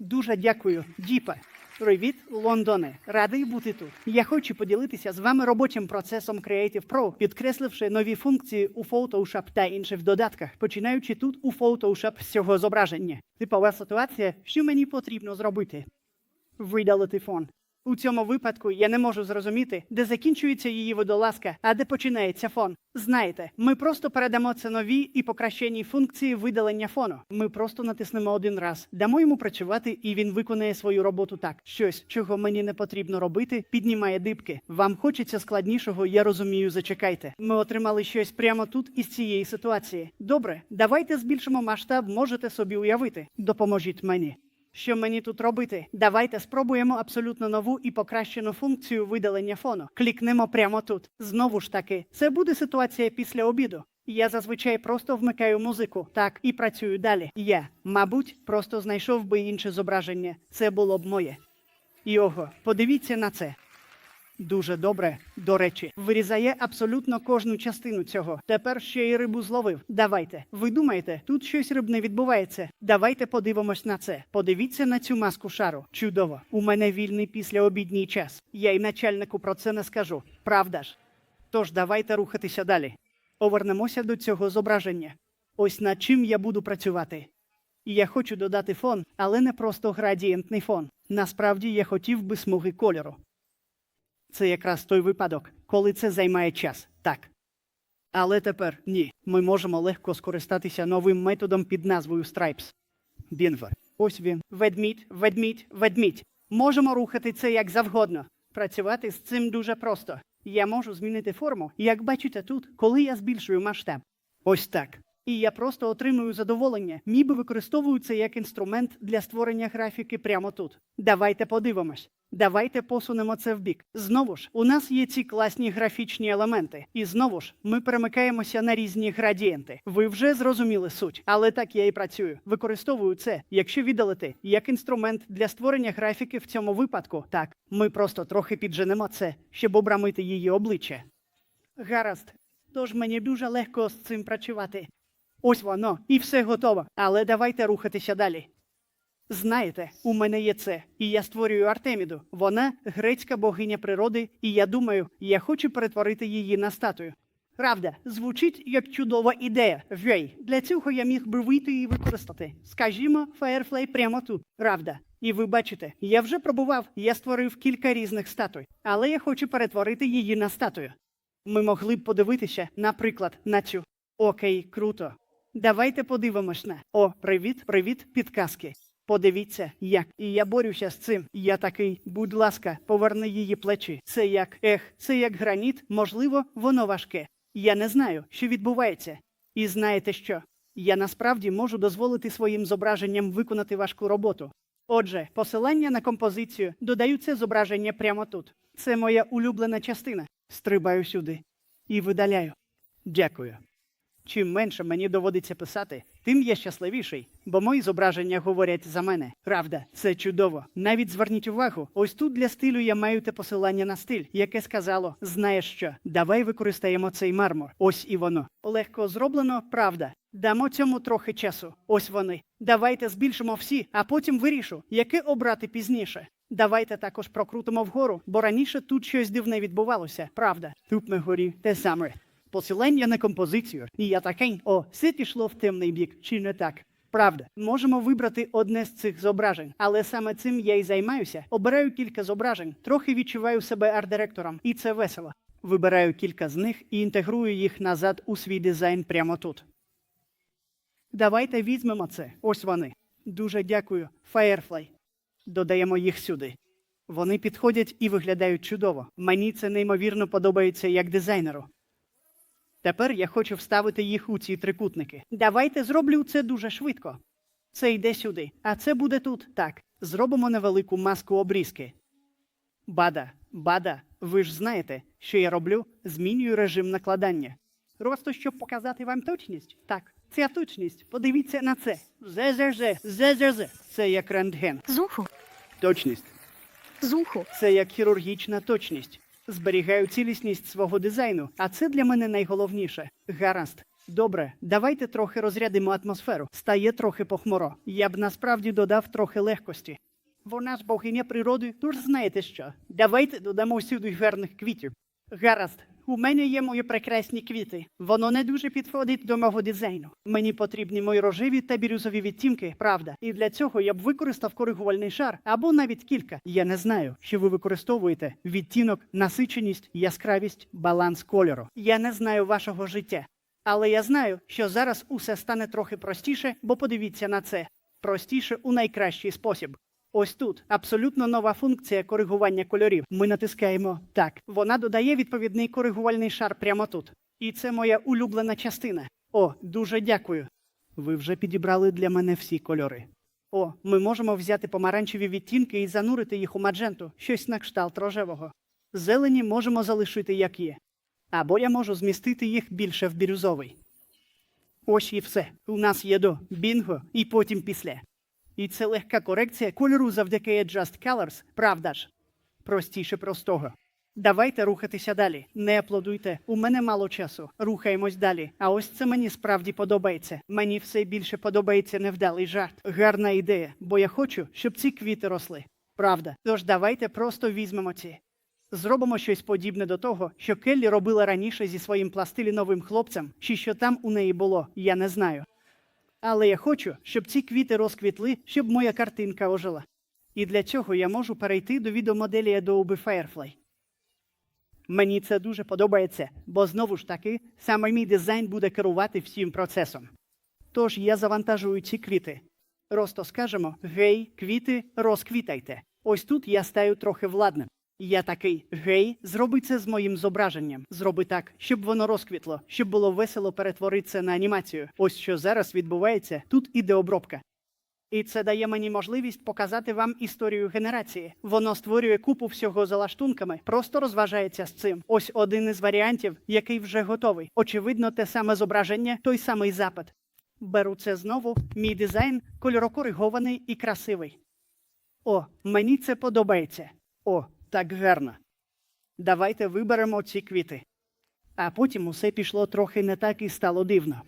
Дуже дякую, Діпе. Привіт, Лондоне. Радий бути тут. Я хочу поділитися з вами робочим процесом Creative Pro, підкресливши нові функції у Photoshop та інших додатках, починаючи тут у Photoshop з цього зображення. Типова ситуація, що мені потрібно зробити. Видалити фон. У цьому випадку я не можу зрозуміти, де закінчується її водолазка, а де починається фон. Знаєте, ми просто передамо це нові і покращені функції видалення фону. Ми просто натиснемо один раз, дамо йому працювати, і він виконає свою роботу так. Щось, чого мені не потрібно робити, піднімає дибки. Вам хочеться складнішого, я розумію, зачекайте. Ми отримали щось прямо тут із цієї ситуації. Добре, давайте збільшимо масштаб, можете собі уявити. Допоможіть мені. Що мені тут робити? Давайте спробуємо абсолютно нову і покращену функцію видалення фону. Клікнемо прямо тут. Знову ж таки, це буде ситуація після обіду. Я зазвичай просто вмикаю музику, так і працюю далі. Я, мабуть, просто знайшов би інше зображення. Це було б моє. Його, подивіться на це. Дуже добре, до речі, вирізає абсолютно кожну частину цього. Тепер ще й рибу зловив. Давайте. Ви думаєте, тут щось рибне відбувається? Давайте подивимось на це. Подивіться на цю маску шару. Чудово. У мене вільний післяобідній час. Я й начальнику про це не скажу. Правда ж? Тож давайте рухатися далі. Повернемося до цього зображення. Ось над чим я буду працювати. Я хочу додати фон, але не просто градієнтний фон. Насправді я хотів би смуги кольору. Це якраз той випадок, коли це займає час, так. Але тепер ні. Ми можемо легко скористатися новим методом під назвою Stripes. Бінвер. Ось він. Ведмідь, ведмідь, ведмідь. Можемо рухати це як завгодно. Працювати з цим дуже просто. Я можу змінити форму, як бачите тут, коли я збільшую масштаб. Ось так. І я просто отримую задоволення, ніби використовую це як інструмент для створення графіки прямо тут. Давайте подивимось. Давайте посунемо це вбік. Знову ж, у нас є ці класні графічні елементи. І знову ж, ми перемикаємося на різні градієнти. Ви вже зрозуміли суть, але так я і працюю. Використовую це, якщо віддалити, як інструмент для створення графіки в цьому випадку. Так, ми просто трохи підженемо це, щоб обрамити її обличчя. Гаразд. Тож мені дуже легко з цим працювати. Ось воно, і все готово. Але давайте рухатися далі. Знаєте, у мене є це, і я створюю Артеміду. Вона грецька богиня природи, і я думаю, я хочу перетворити її на статую. Правда, звучить як чудова ідея. Вей, для цього я міг би вийти і використати. Скажімо, Firefly прямо тут. Правда. І ви бачите, я вже пробував, я створив кілька різних статуй, але я хочу перетворити її на статую. Ми могли б подивитися, наприклад, на цю. Окей, круто. Давайте подивимось на. О, привіт, привіт, підказки. Подивіться, як. І я борюся з цим. Я такий, будь ласка, поверни її плечі. Це як ех, це як граніт, можливо, воно важке. Я не знаю, що відбувається. І знаєте що? Я насправді можу дозволити своїм зображенням виконати важку роботу. Отже, посилання на композицію додаю це зображення прямо тут. Це моя улюблена частина. Стрибаю сюди і видаляю. Дякую. Чим менше мені доводиться писати, тим я щасливіший, бо мої зображення говорять за мене. Правда, це чудово. Навіть зверніть увагу, ось тут для стилю я маю те посилання на стиль, яке сказало: знаєш що, давай використаємо цей мармур. Ось і воно. Легко зроблено, правда. Дамо цьому трохи часу. Ось вони. Давайте збільшимо всі, а потім вирішу, яке обрати пізніше. Давайте також прокрутимо вгору, бо раніше тут щось дивне відбувалося. Правда, тут на горі те саме. Посилання на композицію. І я такий, о, все пішло в темний бік, чи не так? Правда, можемо вибрати одне з цих зображень, але саме цим я й займаюся. Обираю кілька зображень, трохи відчуваю себе арт-директором, і це весело. Вибираю кілька з них і інтегрую їх назад у свій дизайн прямо тут. Давайте візьмемо це. Ось вони. Дуже дякую, Firefly. Додаємо їх сюди. Вони підходять і виглядають чудово. Мені це неймовірно подобається як дизайнеру. Тепер я хочу вставити їх у ці трикутники. Давайте зроблю це дуже швидко. Це йде сюди, а це буде тут. Так, зробимо невелику маску обрізки. Бада, бада, ви ж знаєте, що я роблю? Змінюю режим накладання. Просто щоб показати вам точність. Так, ця точність. Подивіться на це. Зе-зе-зе, зе-зе-зе. Це як рентген. Зуху, Точність. зуху, Це як хірургічна точність. Зберігаю цілісність свого дизайну, а це для мене найголовніше. Гаразд. Добре, давайте трохи розрядимо атмосферу. Стає трохи похмуро. Я б насправді додав трохи легкості. Вона ж богиня природи, тож знаєте що? Давайте додамо сюди гарних квітів. Гаразд, у мене є мої прекрасні квіти. Воно не дуже підходить до мого дизайну. Мені потрібні мої рожеві та бірюзові відтінки, правда. І для цього я б використав коригувальний шар або навіть кілька. Я не знаю, що ви використовуєте відтінок, насиченість, яскравість, баланс кольору. Я не знаю вашого життя. Але я знаю, що зараз усе стане трохи простіше, бо подивіться на це. Простіше у найкращий спосіб. Ось тут абсолютно нова функція коригування кольорів. Ми натискаємо так. Вона додає відповідний коригувальний шар прямо тут. І це моя улюблена частина. О, дуже дякую. Ви вже підібрали для мене всі кольори. О, ми можемо взяти помаранчеві відтінки і занурити їх у мадженту, щось на кшталт рожевого. Зелені можемо залишити як є. Або я можу змістити їх більше в бірюзовий. Ось і все. У нас є до бінго і потім після. І це легка корекція кольору завдяки Adjust Colors, правда ж? Простіше простого. Давайте рухатися далі. Не аплодуйте. У мене мало часу. Рухаємось далі. А ось це мені справді подобається. Мені все більше подобається невдалий жарт. Гарна ідея, бо я хочу, щоб ці квіти росли. Правда. Тож давайте просто візьмемо ці. Зробимо щось подібне до того, що Келлі робила раніше зі своїм пластиліновим хлопцем, чи що там у неї було, я не знаю. Але я хочу, щоб ці квіти розквітли, щоб моя картинка ожила. І для цього я можу перейти до відеомоделі Adobe Firefly. Мені це дуже подобається, бо знову ж таки саме мій дизайн буде керувати всім процесом. Тож я завантажую ці квіти. Просто скажемо: гей, квіти, розквітайте. Ось тут я стаю трохи владним. Я такий гей, зроби це з моїм зображенням. Зроби так, щоб воно розквітло, щоб було весело перетворитися на анімацію. Ось що зараз відбувається, тут іде обробка. І це дає мені можливість показати вам історію генерації. Воно створює купу всього за лаштунками, просто розважається з цим. Ось один із варіантів, який вже готовий. Очевидно, те саме зображення, той самий запит. Беру це знову. Мій дизайн кольорокоригований і красивий. О, мені це подобається. О, так гарно. Давайте виберемо ці квіти. А потім усе пішло трохи не так і стало дивно.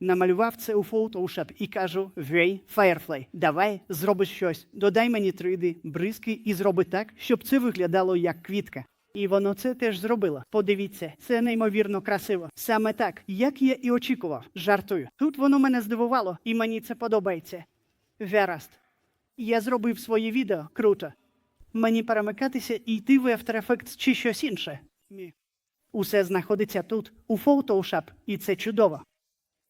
Намалював це у Photoshop і кажу: Гей, Firefly, давай зробиш щось. Додай мені 3D, бризки і зроби так, щоб це виглядало як квітка. І воно це теж зробило. Подивіться, це неймовірно красиво. Саме так, як я і очікував. Жартую. Тут воно мене здивувало, і мені це подобається. Гаразд. Я зробив своє відео. Круто. Мені перемикатися і йти в After Effects чи щось інше. Ні. Усе знаходиться тут, у Photoshop, і це чудово.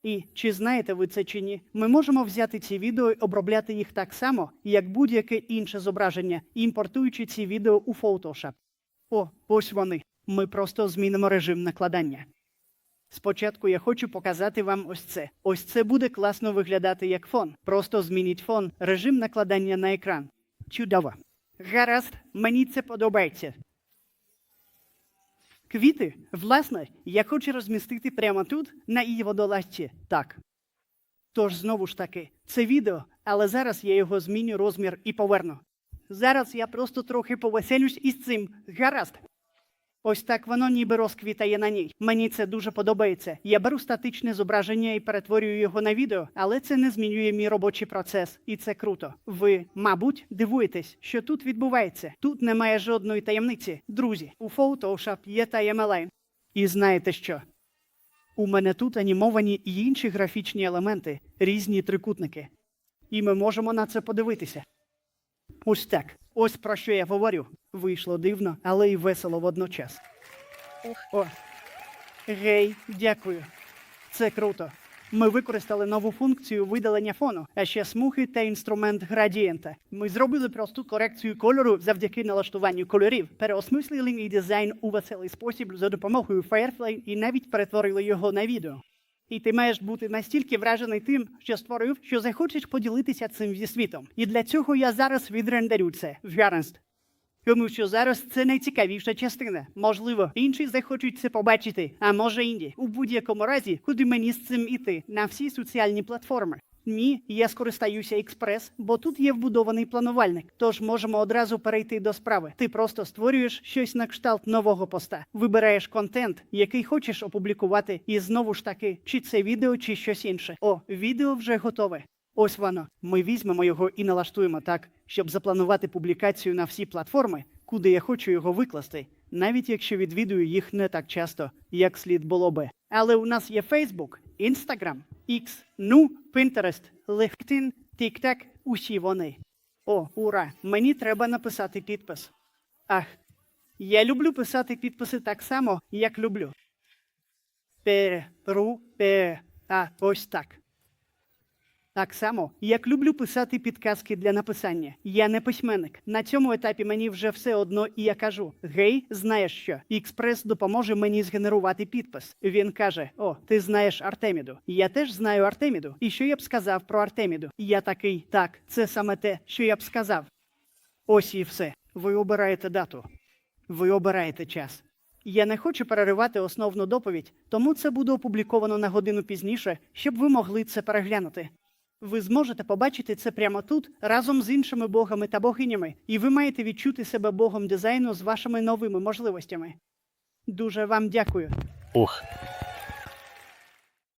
І чи знаєте ви це чи ні, ми можемо взяти ці відео і обробляти їх так само, як будь-яке інше зображення, імпортуючи ці відео у Photoshop. О, ось вони. Ми просто змінимо режим накладання. Спочатку я хочу показати вам ось це. Ось це буде класно виглядати як фон. Просто змініть фон, режим накладання на екран. Чудово. Гаразд, мені це подобається. Квіти, власне, я хочу розмістити прямо тут, на її водолазці. Так. Тож, знову ж таки, це відео, але зараз я його зміню розмір і поверну. Зараз я просто трохи повеселюсь із цим. Гаразд. Ось так воно ніби розквітає на ній. Мені це дуже подобається. Я беру статичне зображення і перетворюю його на відео, але це не змінює мій робочий процес, і це круто. Ви, мабуть, дивуєтесь, що тут відбувається. Тут немає жодної таємниці. Друзі, у Photoshop є таймелайн. І знаєте що? У мене тут анімовані і інші графічні елементи, різні трикутники. І ми можемо на це подивитися. Ось так. Ось про що я говорю. Вийшло дивно, але й весело водночас. О, гей, дякую. Це круто. Ми використали нову функцію видалення фону, а ще смуги та інструмент градієнта. Ми зробили просту корекцію кольору завдяки налаштуванню кольорів, переосмислили мій дизайн у веселий спосіб за допомогою Firefly і навіть перетворили його на відео. І ти маєш бути настільки вражений тим, що створив, що захочеш поділитися цим зі світом. І для цього я зараз відрендерю це в гаразд. Тому що зараз це найцікавіша частина. Можливо, інші захочуть це побачити, а може інді. У будь-якому разі, куди мені з цим іти на всі соціальні платформи. Ні, я скористаюся експрес, бо тут є вбудований планувальник. Тож можемо одразу перейти до справи. Ти просто створюєш щось на кшталт нового поста, вибираєш контент, який хочеш опублікувати, і знову ж таки, чи це відео, чи щось інше. О, відео вже готове. Ось воно. Ми візьмемо його і налаштуємо так, щоб запланувати публікацію на всі платформи, куди я хочу його викласти, навіть якщо відвідую їх не так часто, як слід було би. Але у нас є Facebook, Instagram, X, ну, Pinterest, LinkedIn, TikTok, усі вони. О, ура! Мені треба написати підпис. Ах, я люблю писати підписи так само, як люблю. Перу, пе, а ось так. Так само, як люблю писати підказки для написання. Я не письменник. На цьому етапі мені вже все одно, і я кажу: Гей, знаєш що? Експрес допоможе мені згенерувати підпис. Він каже: О, ти знаєш Артеміду. Я теж знаю Артеміду. І що я б сказав про Артеміду? Я такий, так, це саме те, що я б сказав. Ось і все. Ви обираєте дату. Ви обираєте час. Я не хочу переривати основну доповідь, тому це буде опубліковано на годину пізніше, щоб ви могли це переглянути. Ви зможете побачити це прямо тут разом з іншими богами та богинями, і ви маєте відчути себе богом дизайну з вашими новими можливостями. Дуже вам дякую. Ух,